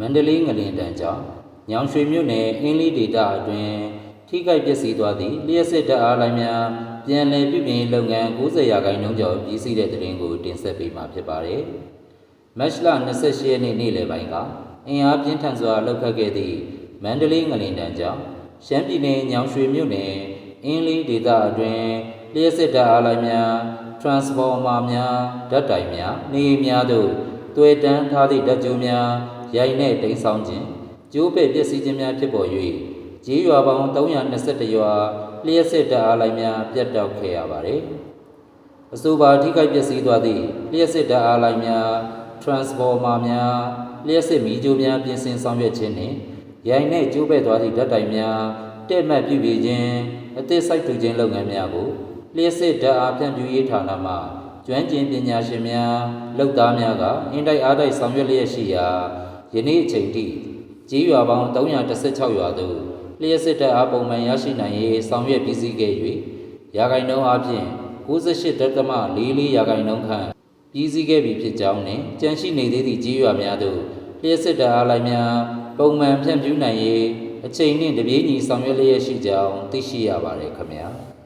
မန္တလေးငလင်တန်းကြောင့်ညောင်ရွှေမြို့နယ်အင်းလီဒေတာအတွင်းထိခိုက်ပျက်စီးသွားသည့်လျှက်စစ်တပ်အားလိုင်းများပြန်လည်ပြုပြင်လုပ်ငန်း90ရာခိုင်နှုန်းကျော်ပြီးစီးတဲ့တဲ့ရင်ကိုတင်ဆက်ပေးမှာဖြစ်ပါတယ်။မတ်လ28ရက်နေ့နေ့လယ်ပိုင်းကအင်အားပြင်းထန်စွာလှုပ်ခတ်ခဲ့သည့်မန္တလေးငလင်တန်းကြောင့်ရှမ်းပြည်နယ်ညောင်ရွှေမြို့နယ်အင်းလီဒေတာအတွင်းလျှက်စစ်တပ်အားလိုင်းများ transformer များဓာတ်တိုင်များနေအိမ်များသို့တွေ့တန်းထားသည့်ဓာတ်ကြိုးများ ရိုက်နှင့်တိမ်းဆောင်ခြင်းကျိုးပဲ့ပျက်စီးခြင်းများဖြစ်ပေါ်၍ကြေးရွာပေါင်း321ရွာလျှက်စစ်တပ်အားလိုင်းများပြတ်တောက်ခဲ့ရပါသည်အဆိုပါထိခိုက်ပျက်စီးသွားသည့်လျှက်စစ်တပ်အားလိုင်းများ transformer များလျှက်စစ်မီးကြိုးများပြင်ဆင်ဆောင်ရွက်ခြင်းနှင့်ရိုက်နှင့်ကျိုးပဲ့သွားသည့်ဓာတ်တိုင်များတဲ့မှတ်ပြုပြင်ခြင်းအသစ်စိုက်ထူခြင်းလုပ်ငန်းများကိုလျှက်စစ်ဓာတ်အားဖြန့်ဖြူးရေးဌာနမှကျွမ်းကျင်ပညာရှင်များလုပ်သားများကအင်တိုက်အားတိုက်ဆောင်ရွက်လျက်ရှိရာ ယနေ့အချိန်ထိကြေးရွာပေါင်း316ရွာသို့လျှက်စစ်ဓာတ်အားပုံမှန်ရရှိနိုင်ရေးဆောင်ရွက်ပြီးစီးခဲ့၍ရာဂိုင်နှုန်းအားဖြင့်98.44ရာဂိုင်နှုန်းခန့်ပြီးစီးခဲ့ပြီဖြစ်ကြောင်းနှင့်ကြန့်ရှိနေသေးသည့်ကြေးရွာများသို့လျှက်စစ်ဓာတ်အားလိုင်းများပုံမှန်ဖြန့်ဖြူးနိုင်ရေးအချိန်နှင့်တပြေးညီဆောင်ရွက်လျက်ရှိကြောင်းသိရှိရပါတယ်ခင်ဗျာ။